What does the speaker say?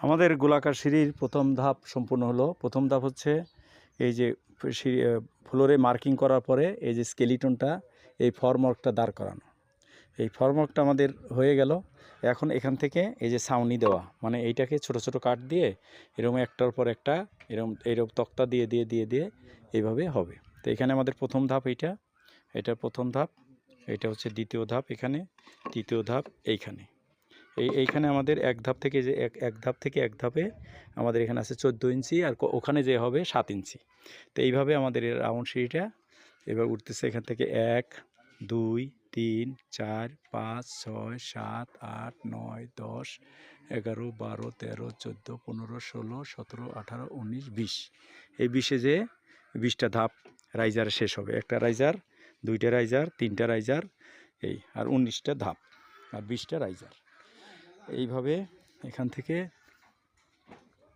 আমাদের গোলাকার সিঁড়ির প্রথম ধাপ সম্পূর্ণ হলো। প্রথম ধাপ হচ্ছে এই যে ফ্লোরে মার্কিং করার পরে এই যে স্কেলিটনটা, এই ফর্মওয়ার্কটা দাঁড় করানো। এই ফর্মওয়ার্কটা আমাদের হয়ে গেল। এখন এখান থেকে এই যে ছাউনি দেওয়া মানে এইটাকে ছোট ছোট কাঠ দিয়ে এরকম একটার পর একটা এরকম এরকম তক্তা দিয়ে দিয়ে দিয়ে দিয়ে এইভাবে হবে। তো এখানে আমাদের প্রথম ধাপ এইটা, এটা প্রথম ধাপ, এটা হচ্ছে দ্বিতীয় ধাপ এখানে, তৃতীয় ধাপ এইখানে। এই, এইখানে আমাদের এক ধাপ থেকে যে এক এক ধাপ থেকে এক ধাপে আমাদের এখানে আছে চোদ্দ ইঞ্চি আর ওখানে যে হবে সাত ইঞ্চি। তো এইভাবে আমাদের এই রাউন্ড সিঁড়িটা এবার উঠতেছে এখান থেকে এক, দুই, তিন, চার, পাঁচ, ছয়, সাত, আট, নয়, দশ, এগারো, বারো, তেরো, চোদ্দ, পনেরো, ষোলো, সতেরো, আঠারো, উনিশ, বিশ। এই বিশে যে বিশটা ধাপ রাইজার শেষ হবে। একটা রাইজার, দুইটা রাইজার, তিনটা রাইজার, এই, আর উনিশটা ধাপ। আর বিশটা রাইজার। এইভাবে এখান থেকে